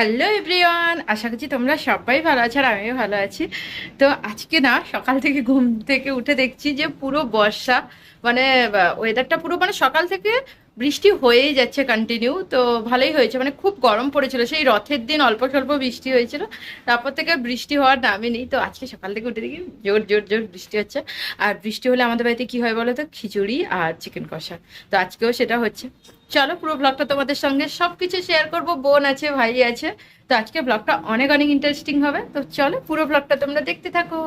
Hello everyone, আশা করছি তোমরা সবাই ভালো আছো আর আমিও ভালো আছি। তো আজকে না, সকাল থেকে ঘুম থেকে উঠে দেখছি যে পুরো বর্ষা মানে ওয়েদারটা পুরো মানে সকাল থেকে বৃষ্টি হয়েই যাচ্ছে কন্টিনিউ তো ভালোই হয়েছে। মানে খুব গরম পড়েছিল, সেই রথের দিন অল্প স্বল্প বৃষ্টি হয়েছিল। তারপর থেকে বৃষ্টি হওয়ার নামই নেই। তো আজকে সকাল থেকে উঠে দেখি জোর জোর জোর বৃষ্টি হচ্ছে। আর বৃষ্টি হলে আমাদের বাড়িতে কি হয় বলো তো খিচুড়ি আর চিকেন কষা। তো আজকেও সেটা হচ্ছে। চলো পুরো ব্লগটা তোমাদের সঙ্গে সব কিছু শেয়ার করব। বোন আছে, ভাই আছে। তো আজকে ব্লগটা অনেক অনেক ইন্টারেস্টিং হবে। তো চলো পুরো ব্লগটা তোমরা দেখতে থাকো।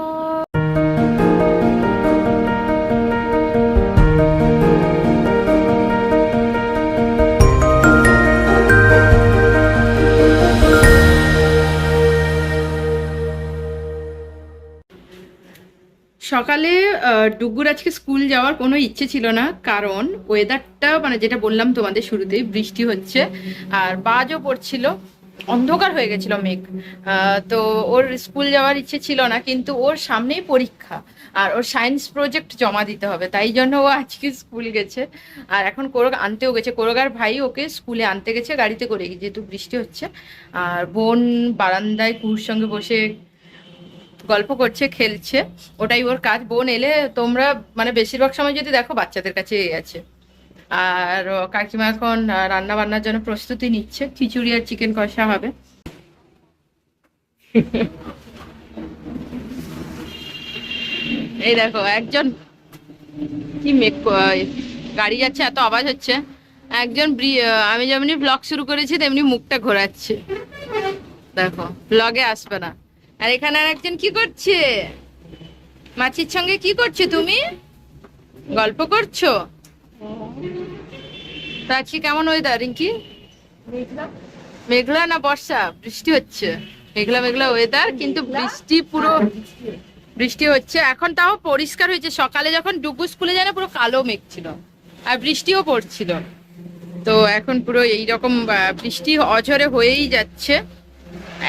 সকালে ডুগুর আজকে স্কুল যাওয়ার কোনো ইচ্ছে ছিল না। কারণ ওয়েদারটা মানে যেটা বললাম তোমাদের শুরুতেই বৃষ্টি হচ্ছে আর বাজও পড়ছিল। অন্ধকার হয়ে গেছিল মেঘ। তো ওর স্কুল যাওয়ার ইচ্ছে ছিল না, কিন্তু ওর সামনেই পরীক্ষা। আর ওর সায়েন্স প্রজেক্ট জমা দিতে হবে, তাই জন্য ও আজকে স্কুল গেছে। আর এখন কোরগ, আনতেও গেছে। কোরগার ভাই ওকে স্কুলে আনতে গেছে, গাড়িতে করে, যেহেতু বৃষ্টি হচ্ছে। আর বোন বারান্দায় কুহুর সঙ্গে বসে গল্প করছে, খেলছে। ওটাই ওর কাজ। বোন এলে তোমরা মানে বেশিরভাগ সময় যদি দেখো, বাচ্চাদের কাছে আছে। আর কাকিমা এখন রান্না বান্নার জন্য প্রস্তুতি নিচ্ছে। খিচুড়ি আর চিকেন কষা হবে। এই দেখো, একজন কি মেক গাড়ি যাচ্ছে, এত আওয়াজ হচ্ছে। একজন আমি যেমনি ব্লগ শুরু করেছি, তেমনি মুখটা ঘোরাচ্ছে। দেখো, ব্লগে আসবে না। আর এখানে আর একজন কি করছে? মাছির সঙ্গে কি করছ তুমি? গল্প করছ? তা আজকে কেমন ওয়েদার রিঙ্কি? মেঘলা। না বর্ষা? বৃষ্টি হচ্ছে। মেঘলা মেঘলা ওয়েদার কিন্তু বৃষ্টি পুরো বৃষ্টি হচ্ছে। এখন তাও পরিষ্কার হয়েছে। সকালে যখন ডুবু স্কুলে যায় না পুরো কালো মেঘ ছিল। আর বৃষ্টিও পড়ছিল। তো এখন পুরো এইরকম বৃষ্টি অঝরে হয়েই যাচ্ছে।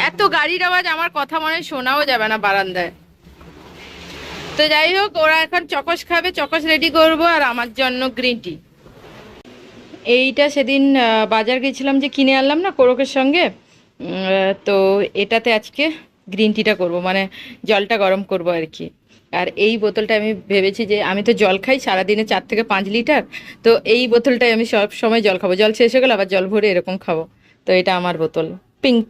এত গাড়ির আওয়াজ, আমার কথা মনে শোনাও যাবে না বারান্দায়। তো যাই হোক, ওরা এখন চকস খাবে, চকস রেডি করব, আর আমার জন্য গ্রিন টি এইটা সেদিন বাজার গেছিলাম যে কিনে আনলাম না কোরকের সঙ্গে তো এটাতে আজকে গ্রিন টিটা করব মানে জলটা গরম করব আর কি। আর এই বোতলটা আমি ভেবেছি যে, আমি তো জল খাই, সারাদিনে চার থেকে পাঁচ লিটার, তো এই বোতলটাই আমি সব সময় জল খাব। জল শেষ হয়ে গেলে আবার জল ভরে এরকম খাব। তো এটা আমার বোতল পিঙ্ক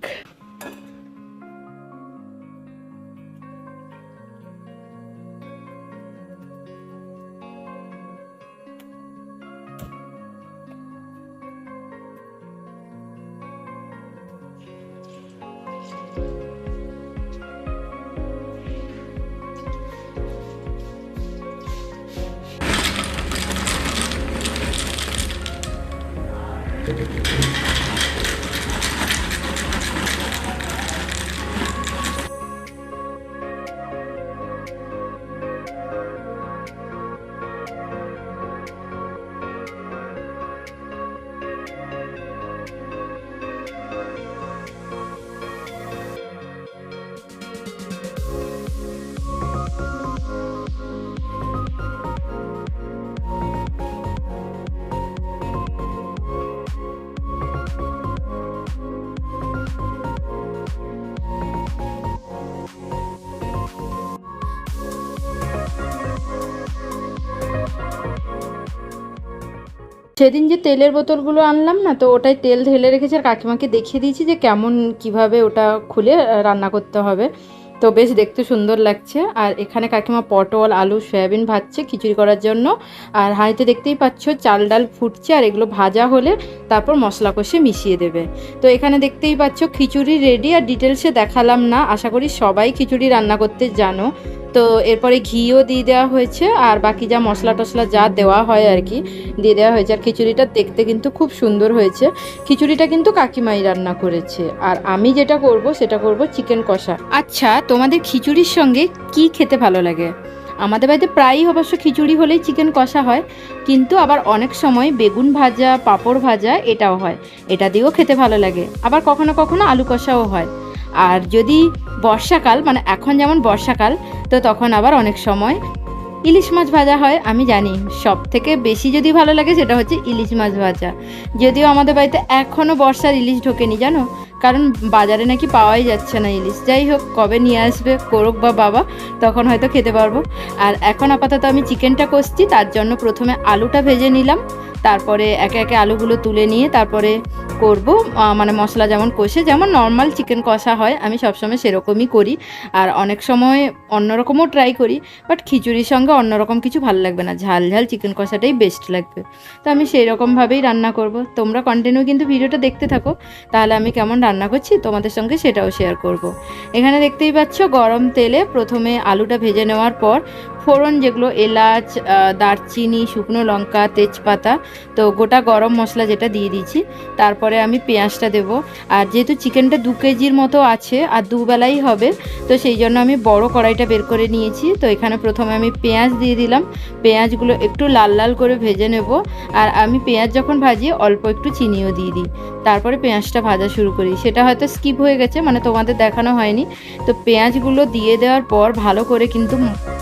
সেদিন যে তেলের বোতলগুলো আনলাম না, তো ওটাই তেল ঢেলে রেখেছি, আর কাকিমাকে দেখিয়ে দিয়েছি যে কেমন কীভাবে ওটা খুলে রান্না করতে হবে। তো বেশ দেখতে সুন্দর লাগছে, আর এখানে কাকিমা পটল, আলু, সয়াবিন ভাজছে খিচুড়ি করার জন্য। আর হাঁড়িতে দেখতেই পাচ্ছ চাল ডাল ফুটছে, আর এগুলো ভাজা হলে তারপর মশলা কষে মিশিয়ে দেবে। তো এখানে দেখতেই পাচ্ছ খিচুড়ি রেডি আর ডিটেলসে দেখালাম না। আশা করি সবাই খিচুড়ি রান্না করতে জানো। তো এরপরে ঘিও দিয়ে দেওয়া হয়েছে আর বাকি যা মশলা টশলা যা দেওয়া হয় আর কি, দিয়ে দেওয়া হয়েছে। আর খিচুড়িটা দেখতে কিন্তু খুব সুন্দর হয়েছে। খিচুড়িটা কিন্তু কাকিমাই রান্না করেছে। আর আমি যেটা করব সেটা করব চিকেন কষা। আচ্ছা তোমাদের খিচুড়ির সঙ্গে কি খেতে ভালো লাগে? আমাদের বাড়িতে প্রায়ই অবশ্য খিচুড়ি হলেই চিকেন কষা হয়, কিন্তু আবার অনেক সময় বেগুন ভাজা, পাঁপড় ভাজা এটাও হয়। এটা দিয়েও খেতে ভালো লাগে। আবার কখনো কখনো আলু কষাও হয়। আর যদি বর্ষাকাল মানে এখন যেমন বর্ষাকাল, তো তখন আবার অনেক সময় ইলিশ মাছ ভাজা হয়, আমি জানি। সব থেকে বেশি যদি ভালো লাগে সেটা হচ্ছে ইলিশ মাছ ভাজা। যদিও আমাদের বাড়িতে এখনও বর্ষার ইলিশ ঢোকেনি, জানো? কারণ বাজারে নাকি পাওয়াই যাচ্ছে না ইলিশ। যাই হোক, কবে নিয়ে আসবে, করুক বা বাবা, তখন হয়তো খেতে পারব। আর এখন আপাতত আমি চিকেনটা কষছি, তার জন্য প্রথমে আলুটা ভেজে নিলাম। তারপরে একে একে আলুগুলো তুলে নিয়ে, তারপরে করব মানে মশলা যেমন কষে, যেমন নর্মাল চিকেন কষা হয়, আমি সবসময় সেরকমই করি। আর অনেক সময় অন্যরকমও ট্রাই করি বাট খিচুড়ির সঙ্গে অন্যরকম কিছু ভালো লাগবে না। ঝাল ঝাল চিকেন কষাটাই বেস্ট লাগবে। তো আমি সেই রকমভাবেই রান্না করব। তোমরা কন্টিনিউ কিন্তু ভিডিওটা দেখতে থাকো, তাহলে আমি কেমন রান্না করছি তোমাদের সঙ্গে সেটাও শেয়ার করব। এখানে দেখতেই পাচ্ছ, গরম তেলে প্রথমে আলুটা ভেজে নেওয়ার পর ফোড়ন যেগুলো, এলাচ দারচিনি, শুকনো লঙ্কা, তেজপাতা, তো গোটা গরম মশলা যেটা দিয়ে দিয়েছি, তারপরে আমি পেঁয়াজটা দেব। আর যেহেতু চিকেনটা দু কেজির মতো আছে, আর দুবেলাই হবে, তো সেই জন্য আমি বড় কড়াইটা বের করে নিয়েছি। তো এখানে প্রথমে আমি পেঁয়াজ দিয়ে দিলাম। পেঁয়াজগুলো একটু লাল লাল করে ভেজে নেব। আর আমি পেঁয়াজ যখন ভাজি, অল্প একটু চিনিও দিয়ে দিই। তারপরে পেঁয়াজটা ভাজা শুরু করি। সেটা হয়তো স্কিপ হয়ে গেছে মানে তোমাদের দেখানো হয়নি। তো পেঁয়াজগুলো দিয়ে দেওয়ার পর ভালো করে কিন্তু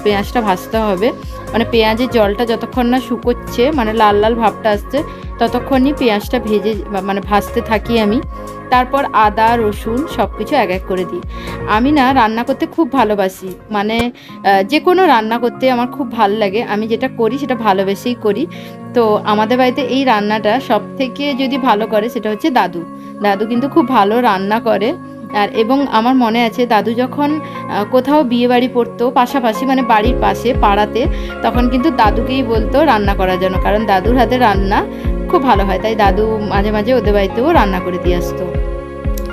পেঁয়াজটা ভাজতে হবে। মানে পেঁয়াজের জলটা যতক্ষণ না শুকোচ্ছে মানে লাল লাল ভাবটা আসছে, ততক্ষণই পেঁয়াজটা ভেজে মানে ভাজতে থাকি আমি। তারপর আদা, রসুন সব কিছু এক এক করে দিই। আমি না রান্না করতে খুব ভালোবাসি। মানে যে কোনো রান্না করতে আমার খুব ভালো লাগে। আমি যেটা করি সেটা ভালোবেসেই করি। তো আমাদের বাড়িতে এই রান্নাটা সব থেকে যদি ভালো করে সেটা হচ্ছে দাদু। দাদু কিন্তু খুব ভালো রান্না করে। আর এবং আমার মনে আছে দাদু যখন কোথাও বিয়ে বাড়ি পড়তো, পাশাপাশি মানে বাড়ির পাশে, পাড়াতে, তখন কিন্তু দাদুকেই বলতো রান্না করার জন্য, কারণ দাদুর হাতে রান্না খুব ভালো হয়, তাই দাদু মাঝে মাঝে ওদের বাড়িতেও রান্না করে দিয়ে আসতো,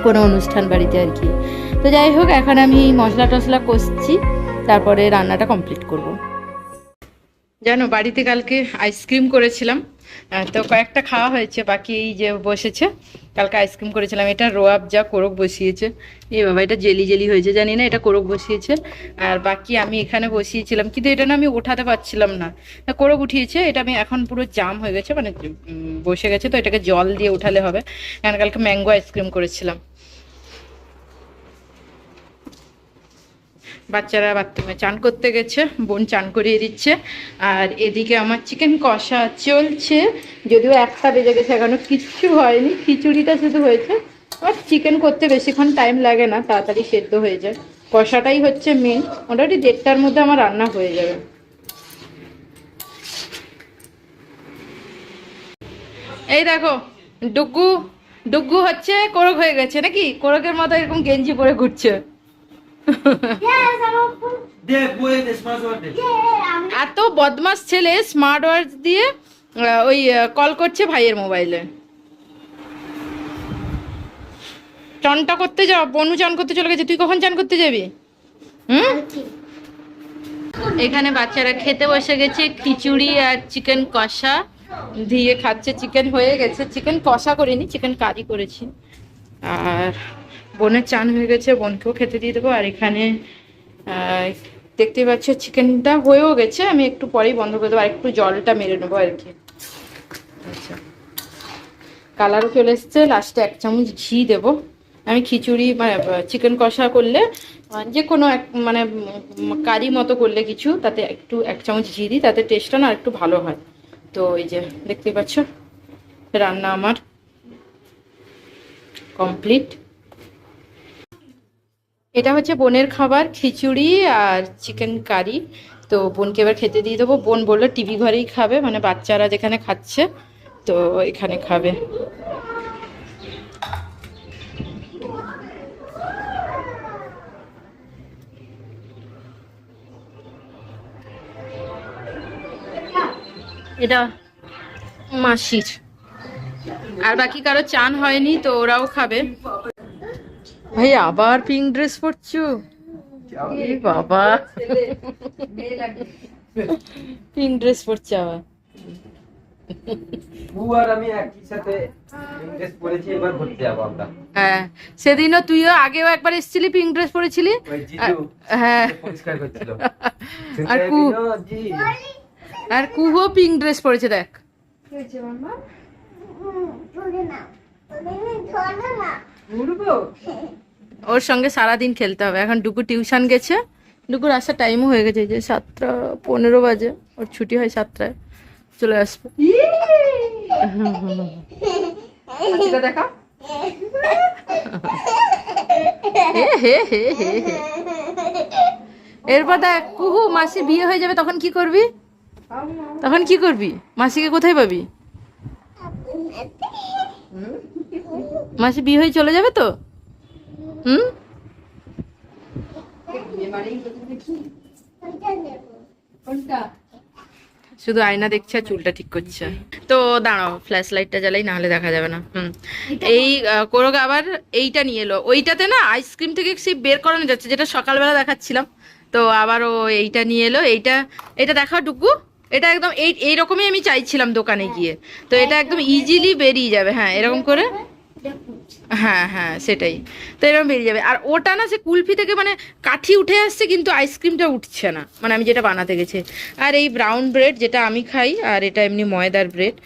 কোনো অনুষ্ঠান বাড়িতে আর কি। তো যাই হোক, এখন আমি মশলা টশলা কষছি, তারপরে রান্নাটা কমপ্লিট করব। জানো, বাড়িতে কালকে আইসক্রিম করেছিলাম। তো কয়েকটা খাওয়া হয়েছে, বাকি এই যে বসেছে, কালকে আইসক্রিম করেছিলাম, এটা রোয়াব যা কোরক বসিয়েছে। এই বাবা, এটা জেলি জেলি হয়েছে, জানি না, এটা কোরক বসিয়েছে। আর বাকি আমি এখানে বসিয়েছিলাম, কিন্তু এটা না আমি ওঠাতে পারছিলাম না। কোরক উঠিয়েছে, এটা আমি এখন পুরো জাম হয়ে গেছে মানে বসে গেছে, তো এটাকে জল দিয়ে উঠালে হবে। কারণ কালকে ম্যাঙ্গো আইসক্রিম করেছিলাম। বাচ্চারা বাথরুমে চান করতে গেছে, বোন চান করিয়ে দিচ্ছে। আর এদিকে আমার চিকেন কষা চলছে। যদিও একটা বেজে গেছে এখনও, কিচ্ছু হয়নি। খিচুড়িটা শুধু হয়েছে। আর চিকেন করতে বেশিক্ষণ টাইম লাগে না, তাড়াতাড়ি সেদ্ধ হয়ে যায়। কষাটাই হচ্ছে মেন মোটামুটি দেড়টার মধ্যে আমার রান্না হয়ে যাবে। এই দেখো, ডুগু ডুগু হচ্ছে কোরক হয়ে গেছে নাকি? কোরকের মতো এরকম গেঞ্জি পরে ঘুরছে। এত বদমাস ছেলে স্মার্ট ওয়াচ দিয়ে ওই কল করছে ভাইয়ের মোবাইলে চানটা করতে যাও বনু চান করতে চলে গেছে। তুই কখন চান করতে যাবি? হুম? এখানে বাচ্চারা খেতে বসে গেছে খিচুড়ি আর চিকেন কষা দিয়ে খাচ্ছে। চিকেন হয়ে গেছে। চিকেন কষা করিনি চিকেন কারি করেছি। আর বোনের চান হয়ে গেছে বোনকেও খেতে দিয়ে দেবো। আর এখানে আহ, দেখতেই পাচ্ছ চিকেনটা হয়েও গেছে আমি একটু পরেই বন্ধ করে দেবো। আর একটু জলটা মেরে নেব আর কি। আচ্ছা। কালারও চলে এসছে লাস্টে এক চামচ ঘি দেবো। আমি খিচুড়ি মানে চিকেন কষা করলে যে কোনো এক মানে কারি মতো করলে কিছু তাতে একটু এক চামচ ঘি দিই তাতে টেস্টটা না একটু ভালো হয়। তো এই যে দেখতেই পাচ্ছ রান্না আমার কমপ্লিট এটা হচ্ছে বোনের খাবার, খিচুড়ি আর চিকেন কারি তো বোনকে এবার খেতে দিয়ে দেবো। বোন বলল টিভি ঘরেই খাবে মানে বাচ্চারা যেখানে খাচ্ছে, তো এখানে খাবে। এটা মাসির। আর বাকি কারও চান হয়নি, তো ওরাও খাবে। ভাই আবার পিঙ্ক ড্রেস পরছো? বাবা। পিঙ্ক ড্রেস পরছে আবার। ও আর আমি একই সাথে ইংলিশ পড়েছি এবার ঘুরতে যাব আমরা। হ্যাঁ সেদিনও তুইও আগেও একবার এসেছিলি পিঙ্ক ড্রেস পরেছিলি? হ্যাঁ। আর কু- আর কুহো পিঙ্ক ড্রেস পরেছে দেখ। ওর সঙ্গে সারাদিন খেলতে হবে। এখন ডুকু টিউশন গেছে। ডুকুর আসার টাইমও হয়ে গেছে যে সাতটা পনেরো বাজে। ওর ছুটি হয় সাতটায়। চলে আসবে। দেখা। হে হে হে হে। এরপর দেখ, কুহু মাসির বিয়ে হয়ে যাবে, তখন কি করবি? তখন কি করবি? মাসিকে কোথায় পাবি? মাসি বিয়ে হয়ে চলে যাবে তো? হুম? শুধু আয়না দেখছে আর চুলটা ঠিক করছে। তো দাঁড়াও ফ্ল্যাশ লাইটটা জ্বালাই নাহলে দেখা যাবে না। হুম। এই আহ, আবার এইটা নিয়ে এলো। ওইটাতে না আইসক্রিম থেকে সেই বের করানো যাচ্ছে যেটা সকালবেলা দেখাচ্ছিলাম। তো আবার ও এইটা নিয়ে এলো। এইটা এটা দেখাও ডুকু এটা একদম এই এইরকমই আমি চাইছিলাম দোকানে গিয়ে। তো এটা একদম ইজিলি বেরিয়ে যাবে। হ্যাঁ এরকম করে। হ্যাঁ হ্যাঁ সেটাই। তো এরকম বেরিয়ে যাবে। আর ওটা না সে কুলফি থেকে মানে কাঠি উঠে আসছে কিন্তু আইসক্রিমটা উঠছে না। মানে আমি যেটা বানাতে গেছি। আর এই ব্রাউন ব্রেড যেটা আমি খাই আর এটা এমনি ময়দার ব্রেড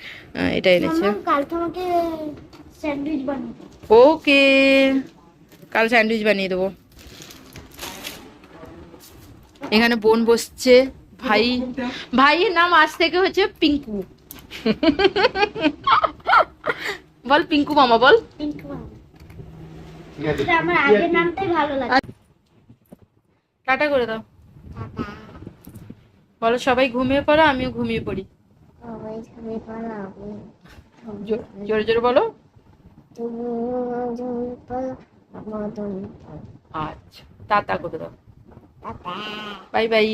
এটা এনেছে। ওকে কাল স্যান্ডউইচ বানিয়ে দেবো। এখানে বোন বসছে ভাই ভাইয়ের নাম আজ থেকে হচ্ছে পিঙ্কু। বল পিঙ্কু মামা বল। আমার আগের নামটাই ভালো লাগে। টাটা করে দাও। বলো সবাই ঘুমিয়ে পড়ো আমিও ঘুমিয়ে পড়ি। জোরে জোরে বলো। আচ্ছা টাটা করে দাও। Bye bye.